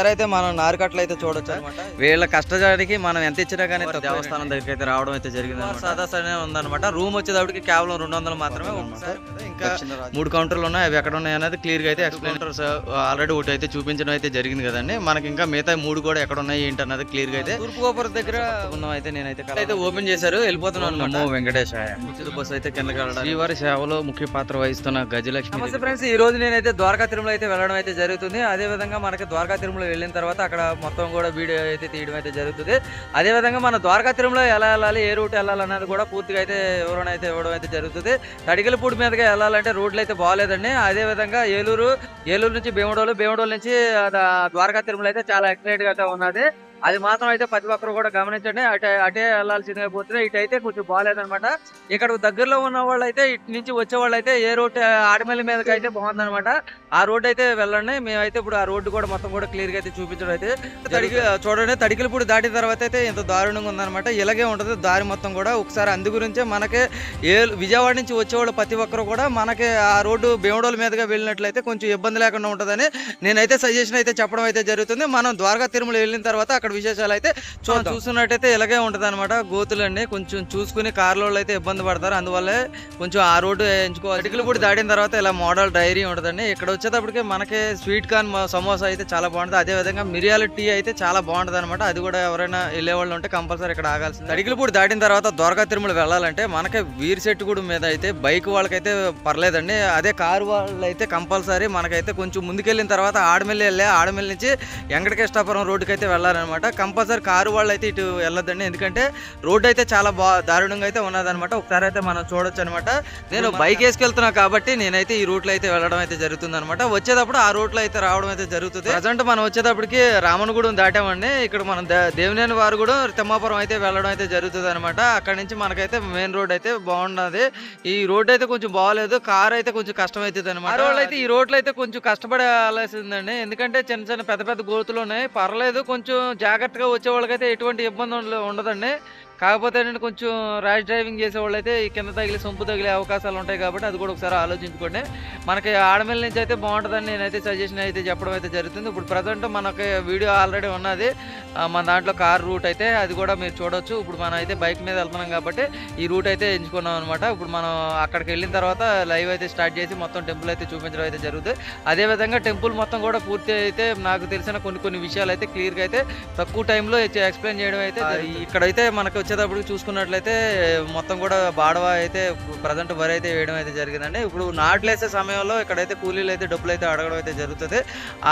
ఒకసారి అయితే మనం నారుకట్లు అయితే చూడొచ్చు అనమాట వీళ్ళ కష్టజానికి మనం ఎంత ఇచ్చినా కానీ దేవస్థానం దగ్గరికి అయితే రావడం అయితే జరిగింది సదస్ అనే ఉందన్నమాట. రూమ్ వచ్చేటప్పటికి కేవలం రెండు వందలు మాత్రమే ఒకసారి ఇంకా మూడు కౌంటర్లు ఉన్నాయి. అవి ఎక్కడ ఉన్నాయి అనేది క్లియర్గా అయితే ఎక్స్ప్లెయినర్స్ ఆల్రెడీ ఒకటి అయితే చూపించడం అయితే జరిగింది కదండి. మనకి ఇంకా మిగతా మూడు కూడా ఎక్కడ ఉన్నాయి ఏంటి అన్నది క్లియర్గా అయితే తూర్పు గోపురం దగ్గర ఉన్నాం అయితే నేనైతే అయితే ఓపెన్ చేశారు. వెళ్ళిపోతున్నాను నమో వెంకటేశ్ ఉచిత బస్సు అయితే శ్రీవారి సేవలో ముఖ్య పాత్ర వహిస్తున్న గజలక్ష్మి ఫ్రెండ్స్ ఈ రోజు నేనైతే ద్వారకా తిరుమల అయితే వెళ్ళడం అయితే జరుగుతుంది. అదే విధంగా మనకి ద్వారకా తిరుమల వెళ్ళిన తర్వాత అక్కడ మొత్తం కూడా వీడియో అయితే తీయడం అయితే జరుగుతుంది. అదే విధంగా మన ద్వారకా తిరుమల ఎలా వెళ్ళాలి ఏ రూట్ వెళ్ళాలన్నది కూడా పూర్తిగా అయితే వివరణ అయితే ఇవ్వడం అయితే జరుగుతుంది. తడికలపూడి మీదగా వెళ్ళాలంటే రోడ్లు అయితే బాగాలేదండి. అదే విధంగా ఏలూరు ఏలూరు నుంచి భీమడోలు భీమడోలు నుంచి ద్వారకా తిరుమల అయితే చాలా ఎక్సైట్గా అయితే ఉన్నది. అది మాత్రం అయితే ప్రతి ఒక్కరు కూడా గమనించండి. అటే అటే వెళ్ళాల్సిందిగా పోతుంది ఇటు అయితే కొంచెం బాగాలేదన్నమాట. ఇక్కడ దగ్గరలో ఉన్న వాళ్ళు అయితే ఇటు నుంచి వచ్చే వాళ్ళు అయితే ఏ రోడ్ ఆడమల్లి మీదకి అయితే బాగుందన్నమాట. ఆ రోడ్ అయితే వెళ్ళండి. మేమైతే ఇప్పుడు ఆ రోడ్డు కూడా మొత్తం కూడా క్లియర్గా అయితే చూపించడం అయితే తడికి చూడండి తడికిలపూడి దాటిన తర్వాత అయితే ఇంత దారుణంగా ఉందన్నమాట. ఇలాగే ఉంటుంది. దారి మొత్తం కూడా ఒకసారి అందు గురించే మనకి ఏ విజయవాడ నుంచి వచ్చేవాళ్ళు ప్రతి ఒక్కరు కూడా మనకి ఆ రోడ్డు భీమడోల మీదుగా వెళ్ళినట్లయితే కొంచెం ఇబ్బంది లేకుండా ఉంటుందని నేనైతే సజెషన్ అయితే చెప్పడం అయితే జరుగుతుంది. మనం ద్వారకా తిరుమల వెళ్ళిన తర్వాత అక్కడ విశేషాలు అయితే చూ చూస్తున్నట్టయితే ఇలాగే ఉంటుంది అనమాట గోతులండి కొంచెం చూసుకుని కార్ల అయితే ఇబ్బంది పడతారు. అందువల్లే కొంచెం ఆ రోడ్డు ఎంచుకోవాలి. ఇటుకలపూడి దాటిన తర్వాత ఇలా మోడల్ డైరీ ఉంటుందండి. ఇక్కడ వచ్చేటప్పటికి మనకి స్వీట్ కార్న్ సమోసా అయితే చాలా బాగుంటుంది. అదే విధంగా మిరియాల టీ అయితే చాలా బాగుంటుంది అనమాట అది కూడా ఎవరైనా వెళ్ళే వాళ్ళు ఉంటే కంపల్సరీ ఇక్కడ ఆగాల్సింది. అడిగిలపూడి దాటిన తర్వాత ద్వారకా తిరుమల వెళ్ళాలంటే మనకి వీర్ గూడు మీద అయితే బైక్ వాళ్ళకైతే పర్లేదండి. అదే కారు వాళ్ళు అయితే కంపల్సరీ మనకైతే కొంచెం ముందుకెళ్ళిన తర్వాత ఆడమిల్లి వెళ్ళే ఆడమిల్లి నుంచి వెంకటకృష్ణాపురం రోడ్డుకి అయితే వెళ్ళాలన్నమాట. కంపల్సరీ కారు వాళ్ళు అయితే ఇటు వెళ్ళొద్దండి. ఎందుకంటే రోడ్డు అయితే చాలా బా దారుణంగా అయితే ఉన్నదన్నమాట. ఒకసారి అయితే మనం చూడొచ్చు అనమాట నేను బైక్ వేసుకెళ్తున్నా కాబట్టి నేనైతే ఈ రూట్లో అయితే వెళ్ళడం అయితే జరుగుతుంది అనమాట వచ్చేటప్పుడు ఆ రూట్లో అయితే రావడం అయితే జరుగుతుంది. ప్రజెంట్ మనం వచ్చేటప్పటికి రామనగూడెం దాటామండి. ఇక్కడ మనం దేవినేని వారు కూడా తిమ్మాపురం అయితే వెళ్ళడం అయితే జరుగుతుంది అనమాట అక్కడ నుంచి మనకైతే మెయిన్ రోడ్ అయితే బాగున్నది. ఈ రోడ్ అయితే కొంచెం బాగాలేదు. కార్ అయితే కొంచెం కష్టం అవుతుంది అనమాట అయితే ఈ రోడ్లు అయితే కొంచెం కష్టపడాల్సిందండి. ఎందుకంటే చిన్న చిన్న పెద్ద పెద్ద గోతులు ఉన్నాయి. పర్లేదు కొంచెం జాగ్రత్తగా వచ్చే వాళ్ళకైతే ఎటువంటి ఇబ్బంది ఉండదండి. కాకపోతే ఏంటంటే కొంచెం ర్యాష్ డ్రైవింగ్ చేసే వాళ్ళు అయితే ఈ కింద తగిలి సొంపు తగిలే అవకాశాలు ఉంటాయి కాబట్టి అది కూడా ఒకసారి ఆలోచించుకోండి. మనకి ఆడమిల్ నుంచి అయితే బాగుంటుందని నేనైతే సజెషన్ అయితే చెప్పడం అయితే జరుగుతుంది. ఇప్పుడు ప్రజెంట్ మనకి వీడియో ఆల్రెడీ ఉన్నది. మన దాంట్లో కార్ రూట్ అయితే అది కూడా మీరు చూడొచ్చు. ఇప్పుడు మనం అయితే బైక్ మీద వెళ్తున్నాం కాబట్టి ఈ రూట్ అయితే ఎంచుకున్నాం అనమాట ఇప్పుడు మనం అక్కడికి వెళ్ళిన తర్వాత లైవ్ అయితే స్టార్ట్ చేసి మొత్తం టెంపుల్ అయితే చూపించడం అయితే జరుగుతుంది. అదే విధంగా టెంపుల్ మొత్తం కూడా పూర్తి అయితే నాకు తెలిసిన కొన్ని కొన్ని విషయాలు అయితే క్లియర్గా అయితే తక్కువ టైంలో ఎక్స్ప్లెయిన్ చేయడం అయితే. ఇక్కడైతే మనకు వచ్చేటప్పుడు చూసుకున్నట్లయితే మొత్తం కూడా బాడవ అయితే ప్రజెంట్ వరి అయితే వేయడం అయితే జరిగిందండి. ఇప్పుడు నాట్లేసే సమయంలో ఇక్కడైతే కూలీలు అయితే డబ్బులు అయితే అడగడం అయితే జరుగుతుంది.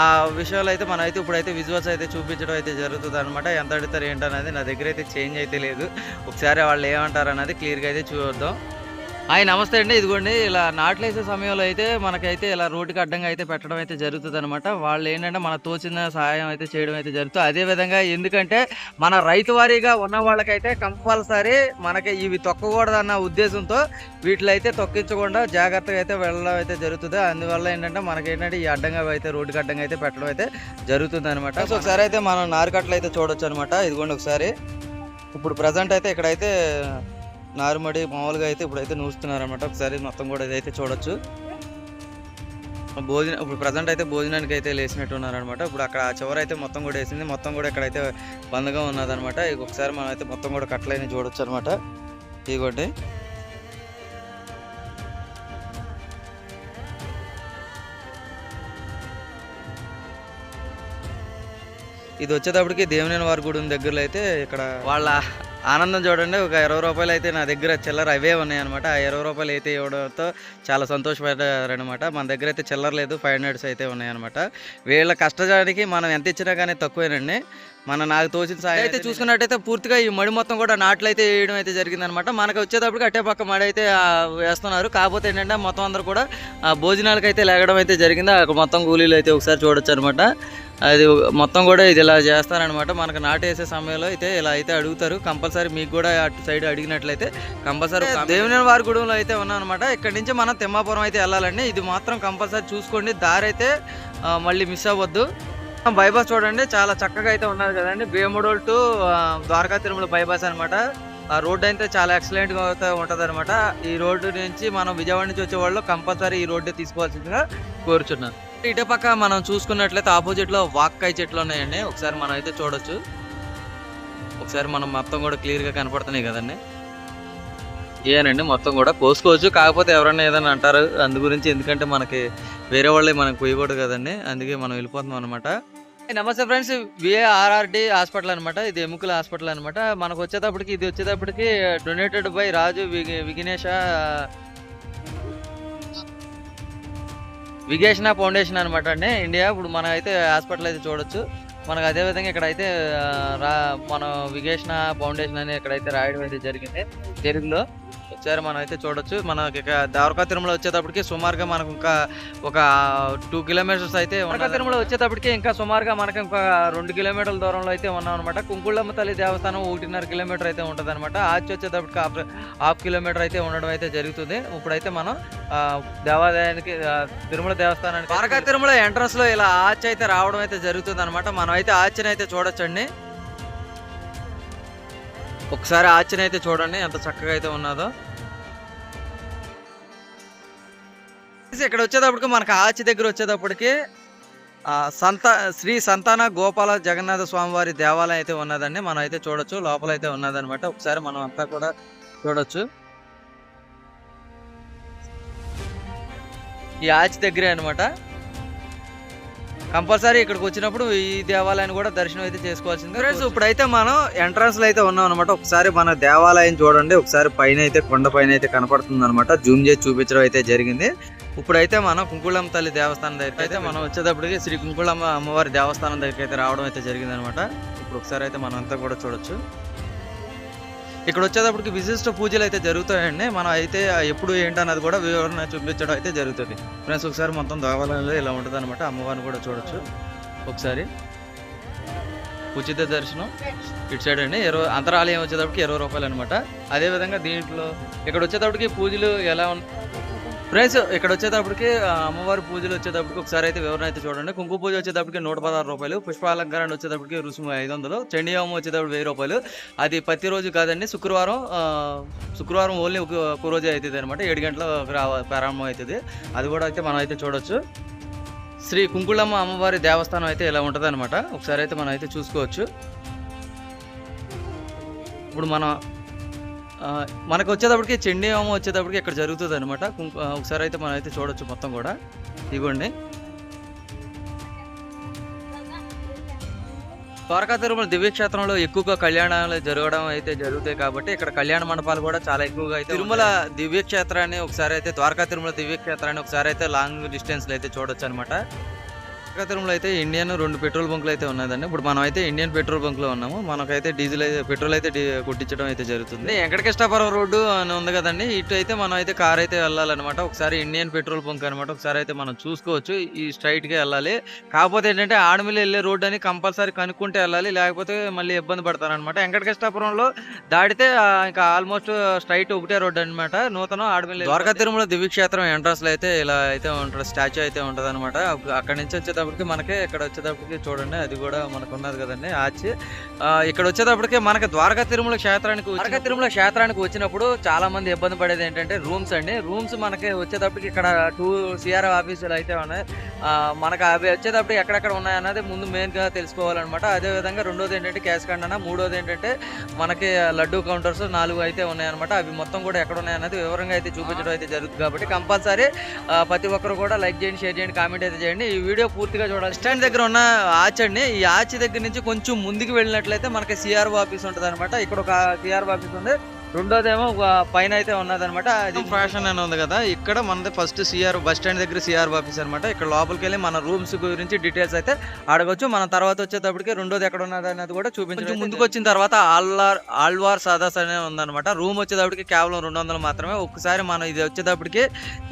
ఆ విషయాలు అయితే మనం అయితే ఇప్పుడైతే విజువల్స్ అయితే చూపించడం అయితే జరుగుతుంది అనమాట ఎంత అడుగుతారు ఏంటనేది నా దగ్గర అయితే చేంజ్ అయితే లేదు. ఒకసారి వాళ్ళు ఏమంటారు అన్నది క్లియర్గా అయితే చూద్దాం. ఆయన నమస్తే అండి. ఇదిగోండి ఇలా నాట్లేసే సమయంలో అయితే మనకైతే ఇలా రోడ్డుకి అడ్డంగా అయితే పెట్టడం అయితే జరుగుతుంది అనమాట వాళ్ళు ఏంటంటే మన తోచిన సహాయం అయితే చేయడం అయితే జరుగుతుంది. అదే విధంగా ఎందుకంటే మన రైతు వారీగా ఉన్న వాళ్ళకైతే కంపల్సరీ మనకి ఇవి తొక్కకూడదన్న ఉద్దేశంతో వీటిలో అయితే తొక్కించకుండా జాగ్రత్తగా అయితే వెళ్ళడం అయితే జరుగుతుంది. అందువల్ల ఏంటంటే మనకి ఏంటంటే ఈ అడ్డంగా అయితే రోడ్డుకి అడ్డంగా అయితే పెట్టడం అయితే జరుగుతుంది అనమాట సో ఒకసారి అయితే మనం నారుకట్లు అయితే చూడొచ్చు అనమాట ఇదిగోండి ఒకసారి. ఇప్పుడు ప్రజెంట్ అయితే ఇక్కడైతే నారుమడి మామూలుగా అయితే ఇప్పుడైతే నూస్తున్నారు అనమాట ఒకసారి మొత్తం కూడా ఇదైతే చూడొచ్చు. భోజనం ఇప్పుడు ప్రజెంట్ అయితే భోజనానికి అయితే లేచినట్టు ఉన్నారనమాట ఇప్పుడు అక్కడ ఆ చివర అయితే మొత్తం కూడా వేసింది. మొత్తం కూడా ఇక్కడైతే బందగా ఉన్నదనమాట ఇక ఒకసారి మనం అయితే మొత్తం కూడా కట్టలేని చూడొచ్చు అనమాట ఇదిగోండి ఇది వచ్చేటప్పటికి దేవినేని వారి గుడి దగ్గరలో అయితే ఇక్కడ వాళ్ళ ఆనందం చూడండి. ఒక ఇరవై రూపాయలు అయితే నా దగ్గర చిల్లర అవే ఉన్నాయి అనమాట ఆ ఇరవై రూపాయలు అయితే ఇవ్వడంతో చాలా సంతోషపడ్డారనమాట మన దగ్గర అయితే చిల్లర లేదు ఫైవ్ హండ్రెడ్స్ అయితే ఉన్నాయన్నమాట. వీళ్ళ కష్టజానికి మనం ఎంత ఇచ్చినా కానీ తక్కువేనండి. మన నాకు తోచిన సాయం అయితే చూసుకున్నట్టయితే పూర్తిగా ఈ మడి మొత్తం కూడా నాట్లు అయితే వేయడం అయితే జరిగిందనమాట మనకు వచ్చేటప్పటికి అట్టే పక్క మడి అయితే ఆ, వేస్తున్నారు. కాకపోతే ఏంటంటే మొత్తం అందరూ కూడా ఆ, భోజనాలకు అయితే లేగడం అయితే జరిగింది. అక్కడ మొత్తం కూలీలు అయితే ఒకసారి చూడొచ్చు అనమాట అది మొత్తం కూడా ఇది ఇలా చేస్తారనమాట మనకు నాటు వేసే సమయంలో అయితే ఇలా అయితే అడుగుతారు. కంపల్సరీ మీకు కూడా అటు సైడ్ అడిగినట్లయితే కంపల్సరీ దేవినేని వారి గూడెంలో అయితే ఉన్నాం అనమాట ఇక్కడ నుంచి మనం తిమ్మాపురం అయితే వెళ్ళాలండి. ఇది మాత్రం కంపల్సరీ చూసుకోండి. దారి అయితే ఆ, మళ్ళీ మిస్ అవ్వద్దు. బైపాస్ చూడండి చాలా చక్కగా అయితే ఉన్నది కదండి. భీముడోల్ టు ద్వారకా తిరుమల బైపాస్ అనమాట ఆ రోడ్ అయితే చాలా ఎక్సలెంట్గా అయితే ఉంటది అనమాట ఈ రోడ్డు నుంచి మనం విజయవాడ నుంచి వచ్చే వాళ్ళు కంపల్సరీ ఈ రోడ్డు తీసుకోవాల్సిందిగా కోరుచున్నాను. ఇటు పక్క మనం చూసుకున్నట్లయితే ఆపోజిట్లో వాక్కాయ చెట్లు ఉన్నాయండి. ఒకసారి మనం అయితే చూడొచ్చు. ఒకసారి మనం మొత్తం కూడా క్లియర్గా కనపడుతున్నాయి కదండి. ఏనండి మొత్తం కూడా కోసుకోవచ్చు. కాకపోతే ఎవరైనా ఏదైనా అంటారు అందు గురించి ఎందుకంటే మనకి వేరే వాళ్ళే మనకి పోయకూడదు కదండి అందుకే మనం వెళ్ళిపోతున్నాం అనమాట నమస్తే ఫ్రెండ్స్ విఏఆర్ఆర్డి హాస్పిటల్ అనమాట ఇది ఎముకల హాస్పిటల్ అనమాట మనకు వచ్చేటప్పటికి ఇది వచ్చేటప్పటికి డొనేటెడ్ బై రాజు విఘ్నేష విఘేషణ ఫౌండేషన్ అనమాట అండి. ఇండియా ఇప్పుడు మనం అయితే హాస్పిటల్ అయితే చూడొచ్చు. మనకు అదే విధంగా ఇక్కడ అయితే రా మన విఘేషణ ఫౌండేషన్ అని ఇక్కడైతే రాయడం అయితే జరిగింది. తెలుగులో. ఒకసారి మనం అయితే చూడొచ్చు. మనకి ఇక ద్వారకా తిరుమల వచ్చేటప్పటికి సుమారుగా మనకు ఇంకా ఒక టూ కిలోమీటర్స్ అయితే ద్వారకా తిరుమల వచ్చేటప్పటికి ఇంకా సుమారుగా మనకి ఇంకా రెండు కిలోమీటర్ల దూరంలో అయితే ఉన్నాం అనమాట కుంకుళ్ళమ్మ తల్లి దేవస్థానం ఒకటిన్నర కిలోమీటర్ అయితే ఉంటుంది అనమాట ఆచి వచ్చేటప్పటికి హాఫ్ హాఫ్ కిలోమీటర్ అయితే ఉండడం అయితే జరుగుతుంది. ఇప్పుడైతే మనం దేవాలయానికి తిరుమల దేవస్థానానికి ద్వారకా తిరుమల ఎంట్రన్స్లో ఇలా ఆర్చ్ అయితే రావడం అయితే జరుగుతుంది అనమాట మనం అయితే ఆర్చిని అయితే చూడొచ్చండి. ఒకసారి ఆర్చిని అయితే చూడండి ఎంత చక్కగా అయితే ఉన్నదో. ఇక్కడ వచ్చేటప్పటికి మనకు ఆచి దగ్గర వచ్చేటప్పటికి ఆ, సంత శ్రీ సంతాన గోపాల జగన్నాథ స్వామి వారి దేవాలయం అయితే ఉన్నదండి. మనం అయితే చూడొచ్చు. లోపల అయితే ఉన్నదన్నమాట. ఒకసారి మనం అంతా కూడా చూడొచ్చు. ఈ ఆచి దగ్గరే అనమాట కంపల్సరీ ఇక్కడికి వచ్చినప్పుడు ఈ దేవాలయాన్ని కూడా దర్శనం అయితే చేసుకోవాల్సింది. ఫ్రెండ్స్ ఇప్పుడైతే మనం ఎంట్రన్స్లో అయితే ఉన్నాం అనమాట ఒకసారి మన దేవాలయం చూడండి. ఒకసారి పైన అయితే కొండ పైన అయితే కనపడుతుంది అనమాట జూమ్ చేసి చూపించడం అయితే జరిగింది. ఇప్పుడైతే మనం కుంకుళమ్మ తల్లి దేవస్థానం దగ్గర అయితే మనం వచ్చేటప్పటికి శ్రీ కుంకుళమ్మ అమ్మవారి దేవస్థానం దగ్గరికి అయితే రావడం అయితే జరిగింది అనమాట ఇప్పుడు ఒకసారి అయితే మనం అంతా కూడా చూడొచ్చు. ఇక్కడ వచ్చేటప్పటికి విశిష్ట పూజలు అయితే జరుగుతాయండి. మనం అయితే ఎప్పుడు ఏంటన్నది కూడా వివరణ చూపించడం అయితే జరుగుతుంది. ఫ్రెండ్స్ ఒకసారి మొత్తం దేవాలయంలో ఇలా ఉంటుంది అనమాట అమ్మవారిని కూడా చూడొచ్చు. ఒకసారి ఉచిత దర్శనం ఇటు సైడ్ అండి. ఇరవై అంతరాలయం వచ్చేటప్పటికి ఇరవై రూపాయలు అనమాట అదేవిధంగా దీంట్లో ఇక్కడ వచ్చేటప్పటికి పూజలు ఎలా ఫ్రెండ్స్ ఇక్కడ వచ్చేటప్పటికి అమ్మవారి పూజలు వచ్చేటప్పటికి ఒకసారి అయితే వివరణ అయితే చూడండి. కుంకు పూజ వచ్చేటప్పటికి నూట పదహారు రూపాయలు పుష్పాలంకరణ వచ్చేటప్పటికి రుసుము ఐదు వందలు చండీ వచ్చేటప్పుడు వెయ్యి రూపాయలు. అది ప్రతి రోజు కాదండి శుక్రవారం శుక్రవారం ఓన్లీ ఒక ఒక రోజే అవుతుంది అనమాట ఏడు గంటల ప్రారంభం అవుతుంది. అది కూడా అయితే మనం అయితే చూడొచ్చు. శ్రీ కుంకుళమ్మ అమ్మవారి దేవస్థానం అయితే ఇలా ఉంటుంది అనమాట ఒకసారి అయితే మనం అయితే చూసుకోవచ్చు. ఇప్పుడు మనం మనకు వచ్చేటప్పటికి చండీ హోమం వచ్చేటప్పటికి ఇక్కడ జరుగుతుంది అనమాట ఒకసారి అయితే మనం అయితే చూడొచ్చు మొత్తం కూడా. ఇవ్వండి ద్వారకా తిరుమల దివ్యక్షేత్రంలో ఎక్కువగా కళ్యాణాలు జరగడం అయితే జరుగుతాయి కాబట్టి ఇక్కడ కళ్యాణ మండపాలు కూడా చాలా ఎక్కువగా అయితే తిరుమల దివ్యక్షేత్రాన్ని ఒకసారి అయితే ద్వారకా తిరుమల దివ్యక్షేత్రాన్ని ఒకసారి అయితే లాంగ్ డిస్టెన్స్లో అయితే చూడొచ్చు అనమాట తిరుమల అయితే ఇండియన్ రెండు పెట్రోల్ బంకులు అయితే ఉన్నదండి. ఇప్పుడు మనం అయితే ఇండియన్ పెట్రోల్ బంక్లో ఉన్నాము. మనకైతే డీజిల్ అయితే పెట్రోల్ అయితే కొట్టించడం అయితే జరుగుతుంది. వెంకటకృష్ణాపురం రోడ్డు అని ఉంది కదండి. ఇటు అయితే మనం అయితే కార్ అయితే వెళ్ళాలన్నమాట. ఒకసారి ఇండియన్ పెట్రోల్ బంక్ అనమాట ఒకసారి అయితే మనం చూసుకోవచ్చు. ఈ స్ట్రైట్గా వెళ్ళాలి. కాకపోతే ఏంటంటే ఆడమిల్లి వెళ్ళే రోడ్డు అని కంపల్సరీ కనుక్కుంటే వెళ్ళాలి. లేకపోతే మళ్ళీ ఇబ్బంది పడతారనమాట వెంకటకృష్ణాపురంలో దాటితే ఇంకా ఆల్మోస్ట్ స్ట్రైట్ ఒకటే రోడ్డు అనమాట నూతన ఆడమిల్లి ద్వారకా తిరుమల దివ్యక్షేత్రం ఎంట్రన్స్లో అయితే ఇలా అయితే ఉంటుంది. స్టాచ్యూ అయితే ఉంటది అనమాట అక్కడ నుంచి వచ్చేటప్పటికి మనకి ఇక్కడ వచ్చేటప్పటికి చూడండి అది కూడా మనకు ఉన్నది కదండి ఆచి. ఇక్కడ వచ్చేటప్పటికి మనకి ద్వారకా తిరుమల క్షేత్రానికి ద్వారకా తిరుమల క్షేత్రానికి వచ్చినప్పుడు చాలా మంది ఇబ్బంది పడేది ఏంటంటే రూమ్స్ అండి. రూమ్స్ మనకి వచ్చేటప్పటికి ఇక్కడ టూ సిఆర్ ఆఫీసులు అయితే ఉన్నాయి. ఆ, మనకు అవి వచ్చేటప్పుడు ఎక్కడెక్కడ ఉన్నాయన్నది ముందు మెయిన్గా తెలుసుకోవాలన్నమాట. అదే విధంగా రెండోది ఏంటంటే క్యాష్ కండన మూడోది ఏంటంటే మనకి లడ్డు కౌంటర్స్ నాలుగు అయితే ఉన్నాయన్నమాట. అవి మొత్తం కూడా ఎక్కడ ఉన్నాయన్నది వివరంగా అయితే చూపించడం అయితే జరుగుతుంది కాబట్టి కంపల్సరీ ప్రతి ఒక్కరు కూడా లైక్ చేయండి షేర్ చేయండి కామెంట్ అయితే చేయండి. ఈ వీడియో పూర్తిగా చూడాలి. స్టాండ్ దగ్గర ఉన్న ఆచండి ఈ ఆచి దగ్గర నుంచి కొంచెం ముందుకు వెళ్ళినట్లయితే మనకి సిఆర్ఓ ఆఫీస్ ఉంటుంది అనమాట ఇక్కడ ఒక సిఆర్ఓ ఆఫీస్ ఉంది. రెండోదేమో ఒక పైన అయితే ఉన్నదన్నమాట. అది ఫ్యాషన్ అని ఉంది కదా. ఇక్కడ మనది ఫస్ట్ సిఆర్ బస్ స్టాండ్ దగ్గర సిఆర్ ఆఫీస్ అనమాట ఇక్కడ లోపలికి వెళ్ళి మన రూమ్స్ గురించి డీటెయిల్స్ అయితే అడగొచ్చు. మనం తర్వాత వచ్చేటప్పటికి రెండోది ఎక్కడ ఉన్నది అనేది కూడా చూపించు ముందుకు వచ్చిన తర్వాత ఆల్వార్ ఆల్వార్ సాదాస్ అనే ఉందన్నమాట. రూమ్ వచ్చేటప్పటికి కేవలం రెండు వందలు మాత్రమే. ఒక్కసారి మనం ఇది వచ్చేటప్పటికి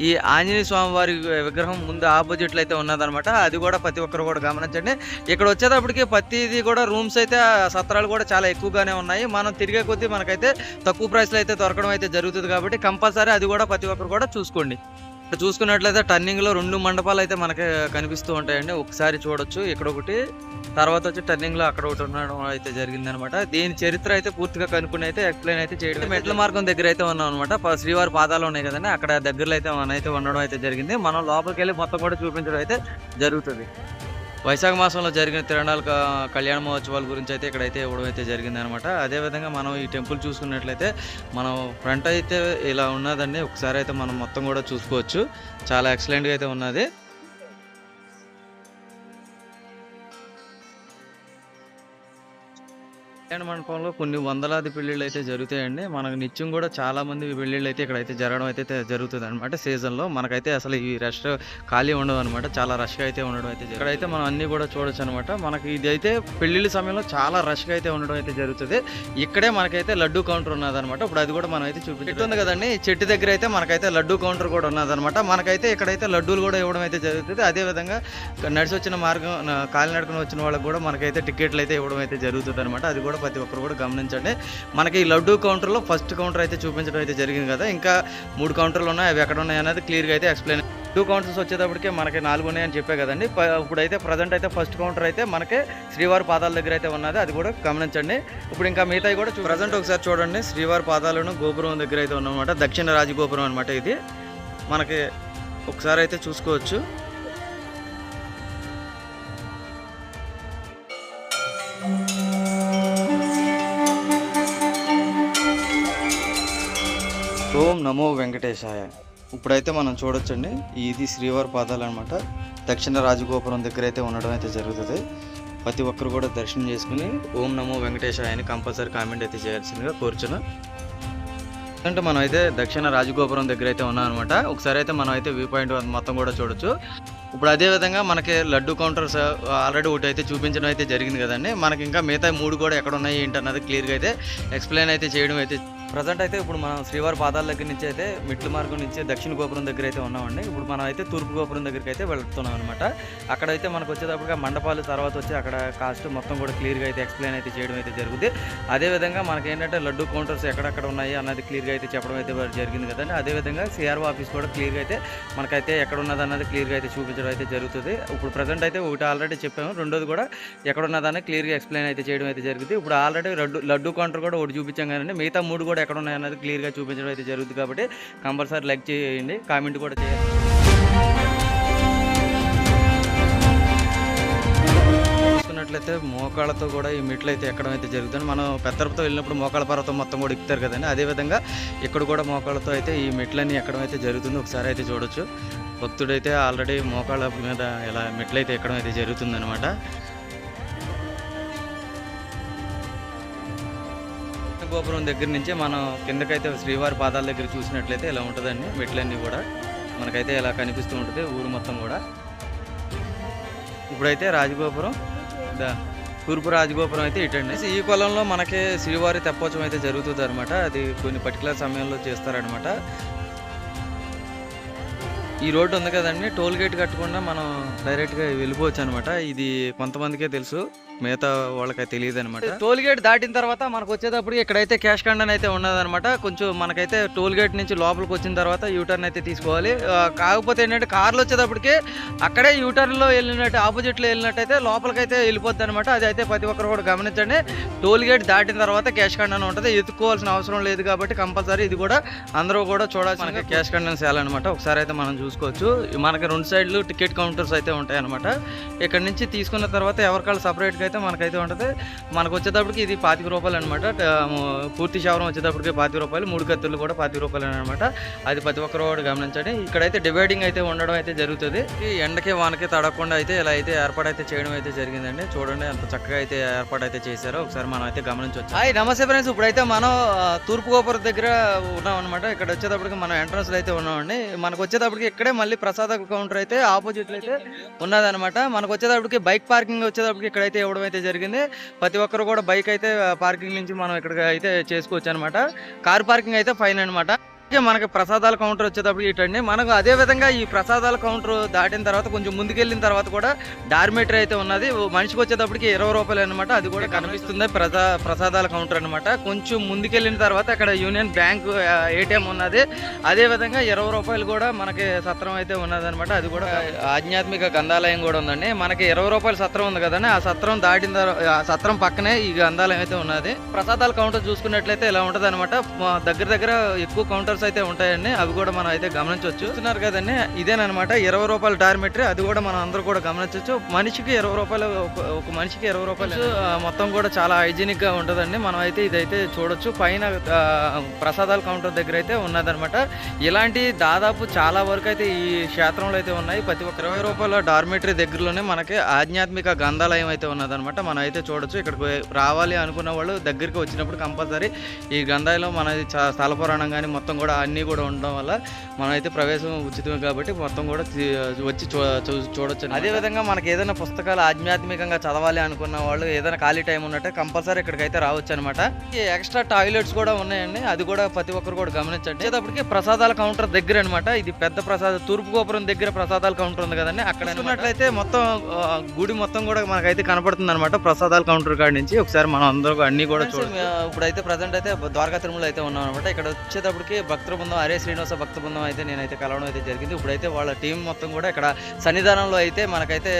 ఈ ఆంజనేయ స్వామి వారి విగ్రహం ముందు ఆపోజిట్లో అయితే ఉన్నదన్నమాట. అది కూడా ప్రతి ఒక్కరు కూడా గమనించండి. ఇక్కడ వచ్చేటప్పటికి ప్రతిది కూడా రూమ్స్ అయితే సత్రాలు కూడా చాలా ఎక్కువగానే ఉన్నాయి. మనం తిరిగే కొద్దీ మనకైతే తక్కువ ప్రైస్లో అయితే దొరకడం అయితే జరుగుతుంది కాబట్టి కంపల్సరీ అది కూడా ప్రతి ఒక్కరు కూడా చూసుకోండి. ఇక్కడ చూసుకున్నట్లయితే టర్నింగ్లో రెండు మండపాలు అయితే మనకి కనిపిస్తూ ఉంటాయండి. ఒకసారి చూడొచ్చు. ఇక్కడ ఒకటి తర్వాత వచ్చి టర్నింగ్లో అక్కడ ఒకటి ఉండడం అయితే జరిగింది అనమాట దీని చరిత్ర అయితే పూర్తిగా కనుక్కుని అయితే ఎక్స్ప్లెయిన్ అయితే చేయడం మెట్ల మార్గం దగ్గర అయితే ఉన్నాం అనమాట శ్రీవారి పాదాలు ఉన్నాయి కదండి. అక్కడ దగ్గరలో అయితే మనం అయితే ఉండడం అయితే జరిగింది. మనం లోపలికి వెళ్ళి మొత్తం కూడా చూపించడం అయితే జరుగుతుంది. వైశాఖ మాసంలో జరిగిన తిరణాల కళ్యాణ మహోత్సవాల గురించి అయితే ఇక్కడైతే ఇవ్వడం అయితే జరిగింది అనమాట అదేవిధంగా మనం ఈ టెంపుల్ చూసుకున్నట్లయితే మనం ఫ్రంట్ అయితే ఇలా ఉన్నదండి. ఒకసారి అయితే మనం మొత్తం కూడా చూసుకోవచ్చు. చాలా ఎక్సలెంట్గా అయితే ఉన్నది. కళ్యాణ మండపంలో కొన్ని వందలాది పెళ్ళిళ్ళు అయితే జరుగుతాయండి. మనకు నిత్యం కూడా చాలా మంది పెళ్ళిళ్ళు అయితే ఇక్కడైతే జరగడం అయితే జరుగుతుంది అనమాట సీజన్లో మనకైతే అసలు ఈ రష్ ఖాళీ ఉండదు అనమాట చాలా రష్గా అయితే ఉండడం అయితే ఇక్కడైతే మనం అన్ని కూడా చూడొచ్చు అనమాట మనకి ఇది అయితే పెళ్ళిళ్ళ సమయంలో చాలా రష్గా అయితే ఉండడం అయితే జరుగుతుంది. ఇక్కడే మనకైతే లడ్డు కౌంటర్ ఉన్నదన్నమాట. ఇప్పుడు అది కూడా మనం అయితే చూపించి చెట్టు ఉంది కదండి. చెట్టు దగ్గర అయితే మనకైతే లడ్డు కౌంటర్ కూడా ఉన్నదన్నమాట. మనకైతే ఇక్కడైతే లడ్డూలు కూడా ఇవ్వడం అయితే జరుగుతుంది. అదే విధంగా నడిచి వచ్చిన మార్గం నా- కాలినడకన వచ్చిన వాళ్ళకి కూడా మనకైతే టికెట్లు అయితే ఇవ్వడం అయితే జరుగుతుంది అనమాట అది కూడా ప్రతి ఒక్కరు కూడా గమనించండి. మనకి ఈ లడ్డు కౌంటర్లో ఫస్ట్ కౌంటర్ అయితే చూపించడం అయితే జరిగింది కదా. ఇంకా మూడు కౌంటర్లు ఉన్నాయి. అవి ఎక్కడ ఉన్నాయి అనేది క్లియర్గా అయితే ఎక్స్ప్లెయిన్ టూ కౌంటర్స్ వచ్చేటప్పటికే మనకి నాలుగు ఉన్నాయని చెప్పే కదండి. ప- ఇప్పుడైతే ప్రజెంట్ అయితే ఫస్ట్ కౌంటర్ అయితే మనకి శ్రీవారి పాదాల దగ్గర అయితే ఉన్నది. అది కూడా గమనించండి. ఇప్పుడు ఇంకా మిగతాయి కూడా ప్రజెంట్ ఒకసారి చూడండి. శ్రీవారి పాదాలను గోపురం దగ్గర అయితే ఉన్నమాట. దక్షిణ రాజగోపురం అనమాట ఇది. మనకి ఒకసారి అయితే చూసుకోవచ్చు. ఓం నమో వెంకటేశాయ. ఇప్పుడైతే మనం చూడొచ్చండి ఇది శ్రీవారి పాదాలు అనమాట దక్షిణ రాజగోపురం దగ్గర అయితే ఉండడం అయితే జరుగుతుంది. ప్రతి ఒక్కరు కూడా దర్శనం చేసుకుని ఓం నమో వెంకటేశాయ అని కంపల్సరీ కామెంట్ అయితే చేయాల్సిందిగా కోరుచున్నా. అంటే మనం అయితే దక్షిణ రాజగోపురం దగ్గర అయితే ఉన్నాం అనమాట ఒకసారి అయితే మనం అయితే వ్యూ పాయింట్ మొత్తం కూడా చూడొచ్చు. ఇప్పుడు అదే విధంగా మనకి లడ్డు కౌంటర్స్ ఆల్రెడీ ఒకటి అయితే చూపించడం అయితే జరిగింది కదండి. మనకి ఇంకా మిగతా మూడు కూడా ఎక్కడ ఉన్నాయి ఏంటి అన్నది క్లియర్గా అయితే ఎక్స్ప్లెయిన్ అయితే చేయడం అయితే ప్రజెంట్ అయితే ఇప్పుడు మనం శ్రీవారి పాదాల దగ్గర నుంచి అయితే మిట్ల మార్గం నుంచి దక్షిణ గోపురం దగ్గర అయితే ఉన్నామండి. ఇప్పుడు మనం అయితే తూర్పు గోపురం దగ్గరికి అయితే వెళ్తున్నాం అనమాట అక్కడైతే మనకు వచ్చేటప్పుడు మండపాలు తర్వాత వచ్చి అక్కడ కాస్ట్ మొత్తం కూడా క్లియర్గా అయితే ఎక్స్ప్లెయిన్ అయితే చేయడం అయితే జరుగుతుంది అదేవిధంగా మనకి ఏంటంటే లడ్డు కౌంటర్స్ ఎక్కడెక్కడ ఉన్నాయి అన్నది క్లియర్గా అయితే చెప్పడం అయితే జరిగింది కదండి. అదేవిధంగా సిఆర్ఓ ఆఫీస్ కూడా క్లియర్గా అయితే మనకైతే ఎక్కడ ఉన్నది అన్నది క్లియర్గా అయితే చూపించడం అయితే జరుగుతుంది. ఇప్పుడు ప్రజెంట్ అయితే ఒకటి ఆల్రెడీ చెప్పాము. రెండోది కూడా ఎక్కడ ఉన్నదని క్లియర్గా ఎక్స్ప్లెయిన్ అయితే చేయడం అయితే జరుగుతుంది ఇప్పుడు ఆల్రెడీ లడ్డు లడ్డు కౌంటర్ కూడా ఒకటి చూపించాం కానీ మిగతా మూడు కూడా ఎక్కడ ఉన్నాయన్నది క్లియర్గా చూపించడం అయితే జరుగుతుంది కాబట్టి కంపల్సరీ లైక్ చేయండి కామెంట్ కూడా చేయండి. చూసుకున్నట్లయితే మోకాళ్ళతో కూడా ఈ మెట్లు అయితే ఎక్కడం అయితే జరుగుతుంది. మనం పెద్దరపుతో వెళ్ళినప్పుడు మోకాళ్ళ పర్వతం మొత్తం కూడా ఎక్కుతారు కదండి. అదేవిధంగా ఇక్కడ కూడా మోకాళ్ళతో అయితే ఈ మెట్లన్నీ ఎక్కడం అయితే జరుగుతుంది. ఒకసారి అయితే చూడొచ్చు. భక్తుడైతే ఆల్రెడీ మోకాళ్ళ మీద ఇలా మెట్లు అయితే ఎక్కడం అయితే జరుగుతుంది గోపురం దగ్గర నుంచి మనం కిందకైతే శ్రీవారి పాదాల దగ్గర చూసినట్లయితే ఇలా ఉంటుందండి. మెట్లన్నీ కూడా మనకైతే ఇలా కనిపిస్తూ ఉంటుంది. ఊరు మొత్తం కూడా. ఇప్పుడైతే రాజగోపురం తూర్పు రాజగోపురం అయితే ఇటండి. ఈ కొలంలో మనకి శ్రీవారి తెప్పోత్సవం అయితే జరుగుతుంది అనమాట అది కొన్ని పర్టికులర్ సమయంలో చేస్తారనమాట ఈ రోడ్డు ఉంది కదండి టోల్ గేట్ కట్టకుండా మనం డైరెక్ట్గా వెళ్ళిపోవచ్చు అనమాట ఇది కొంతమందికే తెలుసు మిగతా వాళ్ళకి తెలియదు అనమాట టోల్ గేట్ దాటిన తర్వాత మనకు వచ్చేటప్పుడు ఇక్కడైతే క్యాష్ కండన్ అయితే ఉన్నదన్నమాట. కొంచెం మనకైతే టోల్ గేట్ నుంచి లోపలికి వచ్చిన తర్వాత యూటర్న్ అయితే తీసుకోవాలి. కాకపోతే ఏంటంటే కార్లు వచ్చేటప్పటికి అక్కడే యూటర్న్లో వెళ్ళినట్టు ఆపోజిట్లో వెళ్ళినట్టయితే లోపలికైతే వెళ్ళిపోద్ది అనమాట అది అయితే ప్రతి ఒక్కరు కూడా గమనించండి. టోల్ గేట్ దాటిన తర్వాత క్యాష్ కండన్ ఉంటుంది. ఎత్తుకోవాల్సిన అవసరం లేదు కాబట్టి కంపల్సరీ ఇది కూడా అందరూ కూడా చూడాల్సిన మనకి క్యాష్ కండెన్స్ అనమాట ఒకసారి అయితే మనం చూసుకోవచ్చు. మనకి రెండు సైడ్లు టికెట్ కౌంటర్స్ అయితే ఉంటాయి అనమాట ఇక్కడ నుంచి తీసుకున్న తర్వాత ఎవరికాళ్ళు సపరేట్గా అయితే మనకైతే ఉంటుంది. మనకు వచ్చేటప్పటికి ఇది పాతిక రూపాయలు అనమాట పూర్తి శవరం వచ్చేటప్పటికి పాతిక రూపాయలు మూడు కత్తులు కూడా పాతిక రూపాయలు అనమాట అది ప్రతి ఒక్కరు కూడా గమనించండి. ఇక్కడైతే డివైడింగ్ అయితే ఉండడం అయితే జరుగుతుంది. ఈ ఎండకి వానకి తడకుండా అయితే ఇలా అయితే ఏర్పాటు అయితే చేయడం అయితే జరిగిందండి. చూడండి ఎంత చక్కగా అయితే ఏర్పాటు అయితే చేశారో ఒకసారి మనం అయితే గమనించవచ్చు. హాయ్ నమస్తే ఫ్రెండ్స్. ఇప్పుడైతే మనం తూర్పు గోపురం దగ్గర ఉన్నాం అనమాట ఇక్కడ వచ్చేటప్పటికి మనం ఎంట్రన్స్లో అయితే ఉన్నామండి. మనకు వచ్చేటప్పటికి ఇక్కడే మళ్ళీ ప్రసాద కౌంటర్ అయితే ఆపోజిట్ అయితే ఉన్నదన్నమాట. మనకు వచ్చేటప్పటికి బైక్ పార్కింగ్ వచ్చేటప్పటికి ఇక్కడైతే ఇవ్వడం అయితే జరిగింది. ప్రతి ఒక్కరు కూడా బైక్ అయితే పార్కింగ్ నుంచి మనం ఇక్కడ అయితే చేసుకోవచ్చు అనమాట కార్ పార్కింగ్ అయితే ఫైన్ అనమాట మనకి ప్రసాదాల కౌంటర్ వచ్చేటప్పుడు ఇటండి. మనకు అదే విధంగా ఈ ప్రసాదాల కౌంటర్ దాటిన తర్వాత కొంచెం ముందుకెళ్ళిన తర్వాత కూడా డార్మేటరీ అయితే ఉన్నది. ఓ మనిషికి వచ్చేటప్పటికి ఇరవై రూపాయలు అనమాట అది కూడా కనిపిస్తుంది. ప్రసా ప్రసాదాల కౌంటర్ అనమాట కొంచెం ముందుకెళ్ళిన తర్వాత అక్కడ యూనియన్ బ్యాంక్ ఏటీఎం ఉన్నది. అదే విధంగా ఇరవై రూపాయలు కూడా మనకి సత్రం అయితే ఉన్నది అనమాట అది కూడా ఆధ్యాత్మిక గంధాలయం కూడా ఉందండి. మనకి ఇరవై రూపాయల సత్రం ఉంది కదండి. ఆ సత్రం దాటిన తర్వాత ఆ సత్రం పక్కనే ఈ గంధాలయం అయితే ఉన్నది. ప్రసాదాల కౌంటర్ చూసుకున్నట్లయితే ఇలా ఉంటుంది అనమాట దగ్గర దగ్గర ఎక్కువ కౌంటర్ కౌంటర్స్ అయితే ఉంటాయండి అవి కూడా మనం అయితే గమనించవచ్చు. చూస్తున్నారు కదండి ఇదేనమాట ఇరవై రూపాయల డార్మెటరీ అది కూడా మనం అందరూ కూడా గమనించవచ్చు. మనిషికి ఇరవై రూపాయలు ఒక- మనిషికి ఇరవై రూపాయలు మొత్తం కూడా చాలా హైజీనిక్గా ఉంటుందండి. మనం అయితే ఇదైతే చూడొచ్చు. పైన ప్రసాదాల కౌంటర్ దగ్గర అయితే ఉన్నదన్నమాట. ఇలాంటి దాదాపు చాలా వరకు అయితే ఈ క్షేత్రంలో అయితే ఉన్నాయి. ప్రతి ఒక్క ఇరవై రూపాయల డార్మెటరీ దగ్గరలోనే మనకి ఆధ్యాత్మిక గంధాలయం అయితే ఉన్నదన్నమాట. మనం అయితే చూడొచ్చు. ఇక్కడికి రావాలి అనుకున్న వాళ్ళు దగ్గరికి వచ్చినప్పుడు కంపల్సరీ ఈ గంధాయిలో మన స్థల పురాణం కానీ మొత్తం కూడా అన్నీ కూడా ఉండడం వల్ల మనం అయితే ప్రవేశం ఉచితమే కాబట్టి మొత్తం కూడా వచ్చి చూడొచ్చు అదే విధంగా మనకి ఏదైనా పుస్తకాలు ఆధ్యాత్మికంగా చదవాలి అనుకున్న వాళ్ళు ఏదైనా ఖాళీ టైం ఉన్నట్టే కంపల్సరీ ఇక్కడికైతే రావచ్చు అనమాట ఎక్స్ట్రా టాయిలెట్స్ కూడా ఉన్నాయండి. అది కూడా ప్రతి ఒక్కరు కూడా గమనించండి. వచ్చేటప్పటికి ప్రసాదాల కౌంటర్ దగ్గర అనమాట ఇది పెద్ద ప్రసాద తూర్పు గోపురం దగ్గర ప్రసాదాల కౌంటర్ ఉంది కదండి అక్కడ చూసుకున్నట్లయితే మొత్తం గుడి మొత్తం కూడా మనకైతే కనపడుతుంది అనమాట ప్రసాదాల కౌంటర్ కాడి నుంచి. ఒకసారి మనం అందరూ అన్ని కూడా చూడండి ఇప్పుడైతే ప్రజెంట్ అయితే ద్వారకా తిరుమల అయితే ఉన్నాం అనమాట ఇక్కడ వచ్చేటప్పటికి భక్తుల బృందం హరే శ్రీనివాస భక్త బృందం అయితే నేనైతే కలవడం అయితే జరిగింది. ఇప్పుడైతే వాళ్ళ టీం మొత్తం కూడా ఇక్కడ సన్నిధానంలో అయితే మనకైతే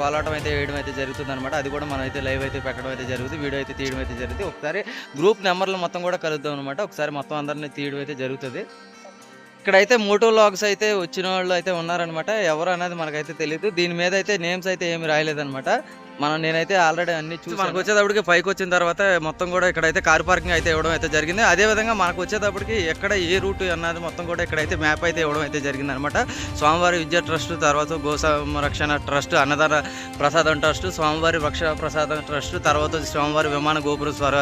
కోలాటం అయితే వేయడం అయితే జరుగుతుంది అనమాట అది కూడా మనం అయితే లైవ్ అయితే పెట్టడం అయితే జరుగుతుంది. వీడియో అయితే తీయడం అయితే జరుగుతుంది. ఒకసారి గ్రూప్ నెంబర్లు మొత్తం కూడా కలుద్దాం అనమాట ఒకసారి మొత్తం అందరినీ తీయడం అయితే జరుగుతుంది. ఇక్కడైతే మోటో లాగ్స్ అయితే వచ్చిన వాళ్ళు అయితే ఉన్నారనమాట ఎవరు అనేది మనకైతే తెలియదు దీని మీద అయితే నేమ్స్ అయితే ఏమి రాయలేదనమాట మనం నేనైతే ఆల్రెడీ అన్ని చూసి మనకు వచ్చేటప్పటికి పైకి వచ్చిన తర్వాత మొత్తం కూడా ఇక్కడైతే కార్ పార్కింగ్ అయితే ఇవ్వడం అయితే జరిగింది. అదే విధంగా మనకు వచ్చేటప్పటికి ఎక్కడ ఏ రూట్ అన్నది మొత్తం కూడా ఇక్కడైతే మ్యాప్ అయితే ఇవ్వడం అయితే జరిగింది అనమాట స్వామివారి విద్యా ట్రస్ట్ తర్వాత గో సంరక్షణ ట్రస్ట్ అన్నదాన ప్రసాదం ట్రస్ట్ స్వామివారి రక్ష ప్రసాదం ట్రస్ట్ తర్వాత స్వామివారి విమాన గోపుర స్వర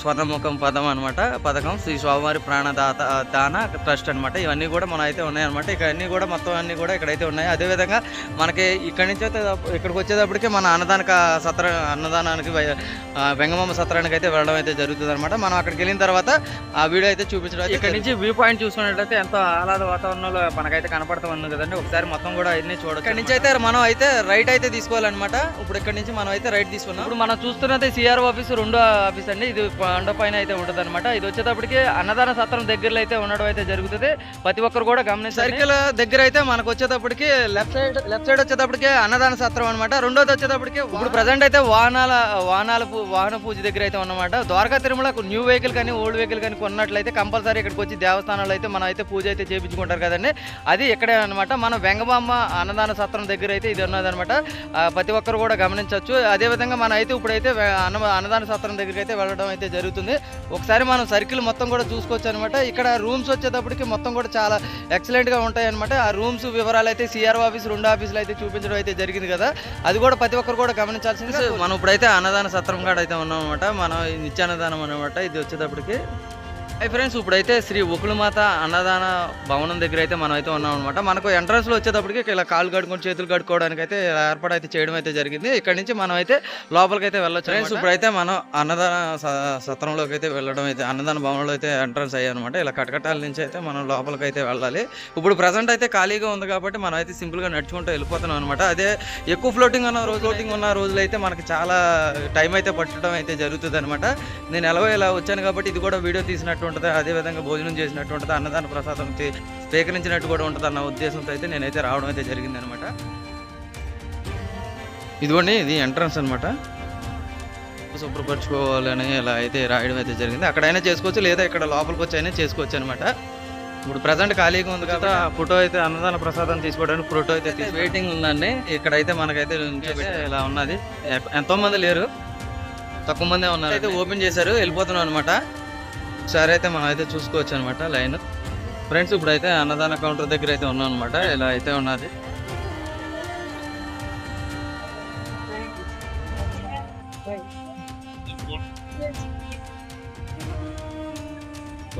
స్వర్ణముఖం పదం అనమాట పథకం శ్రీ స్వామివారి ప్రాణదాత దాన ట్రస్ట్ అనమాట ఇవన్నీ కూడా మన అయితే ఉన్నాయన్నమాట. ఇక అన్నీ కూడా మొత్తం అన్నీ కూడా ఇక్కడైతే ఉన్నాయి. అదేవిధంగా మనకి ఇక్కడి నుంచి అయితే ఇక్కడికి వచ్చేటప్పటికి మన అన్నదానక సత్ర అన్నదానానికి వై- ఆ, వెంగమామ సత్రానికి అయితే వెళ్ళడం అయితే జరుగుతుంది అనమాట మనం అక్కడికి వెళ్ళిన తర్వాత ఆ వీడియో అయితే చూపించడం అయితే ఇక్కడ నుంచి వ్యూ పాయింట్ చూసుకున్నట్లయితే ఎంతో ఆహ్లాద వాతావరణంలో మనకైతే కనపడతా ఉంది కదండి. ఒకసారి మొత్తం కూడా అన్ని చూడొచ్చు ఇక్కడ నుంచి అయితే మనం అయితే రైట్ అయితే తీసుకోవాలన్నమాట. ఇప్పుడు ఇక్కడ నుంచి మనం అయితే రైట్ తీసుకున్నాం. ఇప్పుడు మనం చూస్తున్నది సిఆర్ ఆఫీస్ రెండో ఆఫీస్ అండి. ఇది కొండ పైన అయితే ఉంటుంది అనమాట ఇది వచ్చేటప్పటికి అన్నదాన సత్రం దగ్గరలో అయితే ఉండడం అయితే జరుగుతుంది. ప్రతి ఒక్కరు కూడా గమనించాలి సర్కిల్ దగ్గర అయితే మనకు వచ్చేటప్పటికి లెఫ్ట్ సైడ్ లెఫ్ట్ సైడ్ వచ్చేటప్పటికి అన్నదాన సత్రం అనమాట రెండోది వచ్చేటప్పటికి ఇప్పుడు ప్రజెంట్ అయితే వాహనాల వాహనాల పూ- వాహన పూజ దగ్గర అయితే ఉన్నమాట. ద్వారకా తిరుమల న్యూ వెహికల్ కానీ ఓల్డ్ వెహికల్ కానీ కొన్నట్లయితే కంపల్సరీ ఇక్కడికి వచ్చి దేవస్థానాలు అయితే మనం అయితే పూజ అయితే చేయించుకుంటారు కదండి. అది ఇక్కడే అనమాట మన వెంగబామ్మ అన్నదాన సత్రం దగ్గర అయితే ఇది ఉన్నదనమాట ప్రతి ఒక్కరు కూడా గమనించవచ్చు. అదేవిధంగా మనం అయితే ఇప్పుడైతే అన్న అన్నదాన సత్రం దగ్గరికి అయితే వెళ్ళడం అయితే జరుగుతుంది. ఒకసారి మనం సర్కిల్ మొత్తం కూడా చూసుకోవచ్చు అనమాట ఇక్కడ రూమ్స్ వచ్చేటప్పటికి మొత్తం కూడా చాలా ఎక్సలెంట్గా ఉంటాయి అనమాట ఆ రూమ్స్ వివరాలు అయితే సిఆర్ఓ ఆఫీస్ రెండు ఆఫీసులు అయితే చూపించడం అయితే జరిగింది కదా. అది కూడా ప్రతి ఒక్కరు కూడా గమనించాల్సింది మనం ఇప్పుడైతే అన్నదాన సత్రం కాడ అయితే ఉన్నాం అనమాట మనం నిత్యాన్నదానం అనమాట ఇది వచ్చేటప్పటికి హై ఫ్రెండ్స్ ఇప్పుడైతే శ్రీ ఉకులమాత అన్నదాన భవనం దగ్గర అయితే మనం అయితే ఉన్నాం అనమాట మనకు ఎంట్రన్స్లో వచ్చేటప్పటికి ఇలా కాళ్ళు కడుకొని చేతులు కడుక్కోవడానికి అయితే ఏర్పాటు అయితే చేయడం అయితే జరిగింది. ఇక్కడ నుంచి మనం అయితే లోపలికి అయితే వెళ్ళొచ్చు ఫ్రెండ్స్ ఇప్పుడైతే మనం అన్నదాన సత్రంలోకి అయితే వెళ్ళడం అయితే అన్నదాన భవనంలో అయితే ఎంట్రన్స్ అయ్యానమాట ఇలా కటకటాల నుంచి అయితే మనం లోపలికి అయితే వెళ్ళాలి. ఇప్పుడు ప్రజెంట్ అయితే ఖాళీగా ఉంది కాబట్టి మనం అయితే సింపుల్గా నడుచుకుంటూ వెళ్ళిపోతున్నాం అనమాట అదే ఎక్కువ ఫ్లోటింగ్ ఉన్న రోజు ఫ్లోటింగ్ ఉన్న రోజులు అయితే మనకి చాలా టైం అయితే పట్టడం అయితే జరుగుతుంది అనమాట నేను ఎలాగో ఇలా వచ్చాను కాబట్టి ఇది కూడా వీడియో తీసినట్టు ఉంటుంది అదే విధంగా భోజనం చేసినట్టు ఉంటుంది అన్నదాన ప్రసాదం స్వీకరించినట్టు కూడా ఉంటుంది అన్న ఉద్దేశంతో అయితే నేనైతే రావడం అయితే జరిగింది అనమాట ఇదిగోండి ఇది ఎంట్రన్స్ అనమాట శుభ్రపరచుకోవాలని ఇలా అయితే రాయడం అయితే జరిగింది. అక్కడైనా చేసుకోవచ్చు లేదా ఇక్కడ లోపలికి వచ్చి అయినా చేసుకోవచ్చు అనమాట ఇప్పుడు ప్రజెంట్ ఖాళీగా ఉంది కదా ఫోటో అయితే అన్నదాన ప్రసాదం తీసుకోవడానికి ఫోటో అయితే వెయిటింగ్ ఉందండి. ఇక్కడైతే మనకైతే ఇలా ఉన్నది. ఎంతో మంది లేరు. తక్కువ మందే ఉన్నారు. అయితే ఓపెన్ చేశారు వెళ్ళిపోతున్నాం అనమాట ఒకసారి అయితే మనం అయితే చూసుకోవచ్చు అనమాట లైన్. ఫ్రెండ్స్ ఇప్పుడైతే అన్నదాన కౌంటర్ దగ్గర అయితే ఉన్నాం అనమాట ఇలా అయితే ఉన్నది.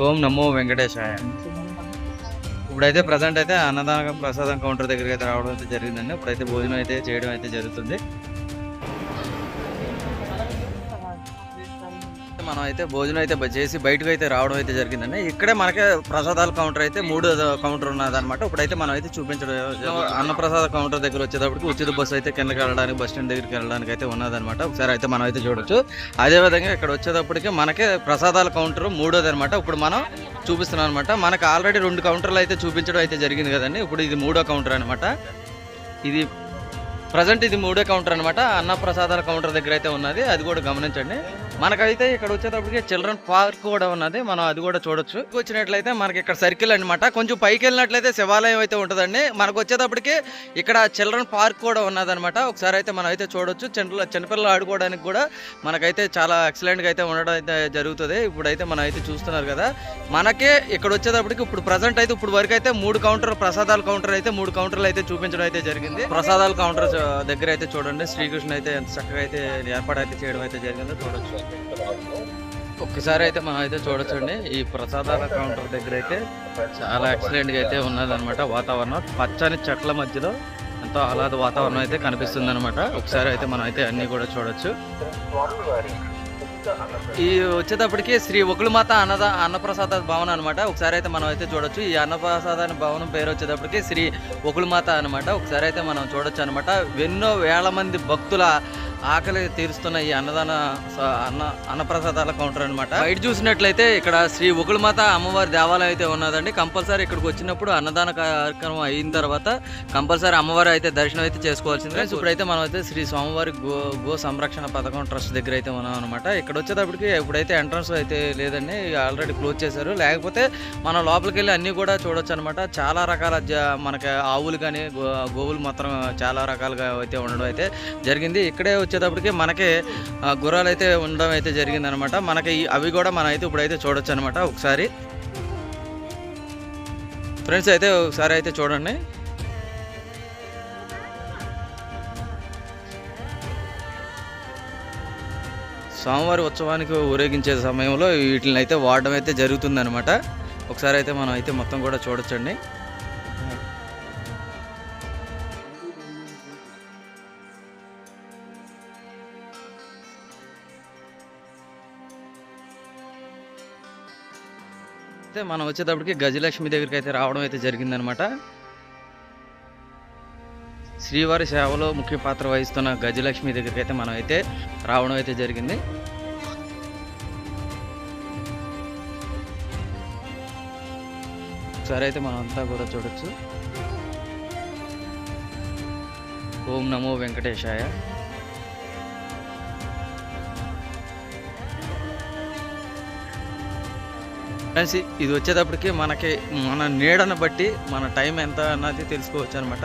ఓం నమో వెంకటేశాయ. ఇప్పుడైతే ప్రజెంట్ అయితే అన్నదాన ప్రసాదం కౌంటర్ దగ్గరికి అయితే రావడం అయితే జరిగిందండి. ఇప్పుడైతే భోజనం అయితే చేయడం అయితే జరుగుతుంది. అయితే భోజనం అయితే చేసి బయటకు అయితే రావడం అయితే జరిగిందండి. ఇక్కడే మనకి ప్రసాదాల కౌంటర్ అయితే మూడో కౌంటర్ ఉన్నది అనమాట ఇప్పుడైతే మనం అయితే చూపించడం అన్నప్రసాద కౌంటర్ దగ్గర వచ్చేటప్పటికి ఉచిత బస్సు అయితే కిందకి వెళ్ళడానికి బస్ స్టాండ్ దగ్గరికి వెళ్ళడానికి అయితే ఉన్నదన్నమాట. ఒకసారి అయితే మనం అయితే చూడొచ్చు. అదే విధంగా ఇక్కడ వచ్చేటప్పటికి మనకి ప్రసాదాల కౌంటర్ మూడోది అనమాట ఇప్పుడు మనం చూపిస్తున్నాం అనమాట మనకు ఆల్రెడీ రెండు కౌంటర్లు అయితే చూపించడం అయితే జరిగింది కదండి. ఇప్పుడు ఇది మూడో కౌంటర్ అనమాట ఇది ప్రజెంట్ ఇది మూడో కౌంటర్ అనమాట అన్న ప్రసాదాల కౌంటర్ దగ్గర అయితే ఉన్నది. అది కూడా గమనించండి. మనకైతే ఇక్కడ వచ్చేటప్పటికి చిల్డ్రన్ పార్క్ కూడా ఉన్నది. మనం అది కూడా చూడొచ్చు. వచ్చినట్లయితే మనకి ఇక్కడ సర్కిల్ అనమాట కొంచెం పైకి వెళ్ళినట్లయితే శివాలయం అయితే ఉంటుందండి. మనకు వచ్చేటప్పటికి ఇక్కడ చిల్డ్రన్ పార్క్ కూడా ఉన్నదన్నమాట. ఒకసారి అయితే మనం అయితే చూడొచ్చు. చిన్న చిన్నపిల్లలు ఆడుకోవడానికి కూడా మనకైతే చాలా ఎక్సలెంట్గా అయితే ఉండడం అయితే జరుగుతుంది. ఇప్పుడైతే మనం అయితే చూస్తున్నారు కదా. మనకే ఇక్కడ వచ్చేటప్పటికి ఇప్పుడు ప్రజెంట్ అయితే ఇప్పుడు వరకు అయితే మూడు కౌంటర్ ప్రసాదాల కౌంటర్ అయితే మూడు కౌంటర్లు అయితే చూపించడం అయితే జరిగింది. ప్రసాదాల కౌంటర్ దగ్గర అయితే చూడండి. శ్రీకృష్ణ అయితే ఎంత చక్కగా అయితే ఏర్పాటు అయితే చేయడం అయితే జరిగిందో చూడొచ్చు. ఒక్కసారి అయితే మనం అయితే చూడొచ్చండి. ఈ ప్రసాదాల కౌంటర్ దగ్గర అయితే చాలా ఎక్సలెంట్గా అయితే ఉన్నదన్నమాట వాతావరణం. పచ్చని చెట్ల మధ్యలో ఎంతో ఆహ్లాద వాతావరణం అయితే కనిపిస్తుంది అనమాట ఒకసారి అయితే మనం అయితే అన్ని కూడా చూడొచ్చు. ఈ వచ్చేటప్పటికి శ్రీ మాత అన్నద అన్నప్రసాద భవన్ అనమాట ఒకసారి అయితే మనం అయితే చూడొచ్చు. ఈ అన్నప్రసాద భవనం పేరు వచ్చేటప్పటికి శ్రీ మాత అనమాట ఒకసారి అయితే మనం చూడొచ్చు అనమాట ఎన్నో వేల మంది భక్తుల ఆకలి తీరుస్తున్న ఈ అన్నదాన అన్న అన్నప్రసాదాల కౌంటర్ అనమాట బయట చూసినట్లయితే ఇక్కడ శ్రీ ఒకలుమాత అమ్మవారి దేవాలయం అయితే ఉన్నదండి. కంపల్సరీ ఇక్కడికి వచ్చినప్పుడు అన్నదాన కార్యక్రమం అయిన తర్వాత కంపల్సరీ అమ్మవారి అయితే దర్శనం అయితే చేసుకోవాల్సింది. ఇప్పుడైతే మనం అయితే శ్రీ స్వామివారి గో గో సంరక్షణ పథకం ట్రస్ట్ దగ్గర అయితే ఉన్నాం అనమాట ఇక్కడ వచ్చేటప్పటికి ఇప్పుడైతే ఎంట్రన్స్ అయితే లేదండి. ఆల్రెడీ క్లోజ్ చేశారు. లేకపోతే మనం లోపలికి వెళ్ళి అన్నీ కూడా చూడొచ్చు అనమాట చాలా రకాల మనకి ఆవులు కానీ గోవులు మాత్రం చాలా రకాలుగా అయితే ఉండడం అయితే జరిగింది. ఇక్కడే వచ్చేటప్పటికి మనకి ఆ, గుర్రాలు అయితే ఉండడం అయితే జరిగింది అనమాట మనకి అవి కూడా మనం అయితే ఇప్పుడైతే చూడొచ్చు అనమాట ఒకసారి ఫ్రెండ్స్ అయితే ఒకసారి అయితే చూడండి. స్వామివారి ఉత్సవానికి ఊరేగించే సమయంలో వీటిని అయితే వాడడం అయితే జరుగుతుందనమాట. ఒకసారి అయితే మనం అయితే మొత్తం కూడా చూడొచ్చండి. అయితే మనం వచ్చేటప్పటికి గజలక్ష్మి దగ్గరికి అయితే రావడం అయితే జరిగిందనమాట. శ్రీవారి సేవలో ముఖ్య పాత్ర వహిస్తున్న గజలక్ష్మి దగ్గరికి అయితే మనం అయితే రావడం అయితే జరిగింది. సరే అయితే మనం అంతా కూడా చూడొచ్చు. ఓం నమో వెంకటేశాయ. ఫ్రెండ్స్ ఇది వచ్చేటప్పటికి మనకి మన నీడను బట్టి మన టైం ఎంత అన్నది తెలుసుకోవచ్చు అనమాట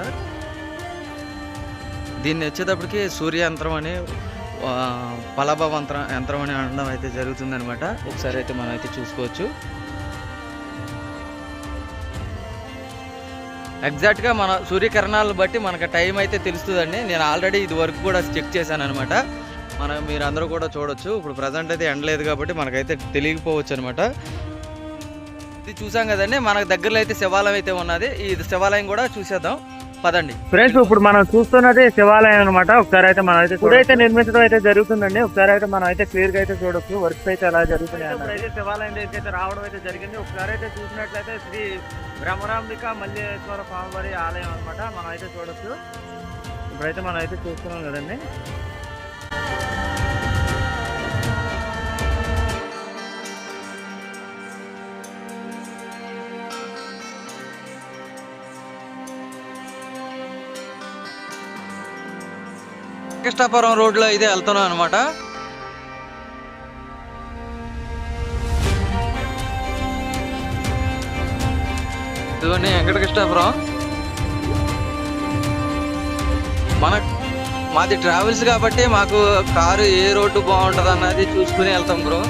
దీన్ని వచ్చేటప్పటికి సూర్య యంత్రం అని ఆ, యంత్రం అని అనడం అయితే జరుగుతుంది అనమాట ఒకసారి అయితే మనం అయితే చూసుకోవచ్చు. ఎగ్జాక్ట్గా మన సూర్యకిరణాలను బట్టి మనకు టైం అయితే తెలుస్తుందండి. నేను ఆల్రెడీ ఇది వరకు కూడా చెక్ చేశాను అనమాట మనం మీరు అందరూ కూడా చూడొచ్చు. ఇప్పుడు ప్రజెంట్ అయితే ఎండలేదు కాబట్టి మనకైతే తెలియకపోవచ్చు అనమాట ఇది చూసాం కదండి. మనకు దగ్గరలో అయితే శివాలయం అయితే ఉన్నది. ఈ శివాలయం కూడా చూసేద్దాం. పదండి. ఫ్రెండ్స్ ఇప్పుడు మనం చూస్తున్నది శివాలయం అనమాట ఒకసారి అయితే మనం అయితే ఇప్పుడైతే నిర్మించడం అయితే జరుగుతుందండి. ఒకసారి అయితే మనం అయితే క్లియర్గా అయితే చూడొచ్చు. వర్క్స్ అయితే ఎలా జరుగుతున్నాయి అయితే శివాలయం దగ్గరికి అయితే రావడం అయితే జరిగింది. ఒకసారి అయితే చూసినట్లయితే శ్రీ బ్రహ్మరాంబిక మల్లేశ్వర స్వామివారి ఆలయం అన్నమాట. మనం అయితే చూడొచ్చు. ఇప్పుడైతే మనం అయితే చూస్తున్నాం కదండి. కృష్ణాపురం రోడ్లో అయితే వెళ్తున్నాం అనమాట ఇదిగోండి వెంకటకృష్ణాపురం. మన మాది ట్రావెల్స్ కాబట్టి మాకు కారు ఏ రోడ్డు బాగుంటుంది అన్నది చూసుకుని వెళ్తాం బ్రో.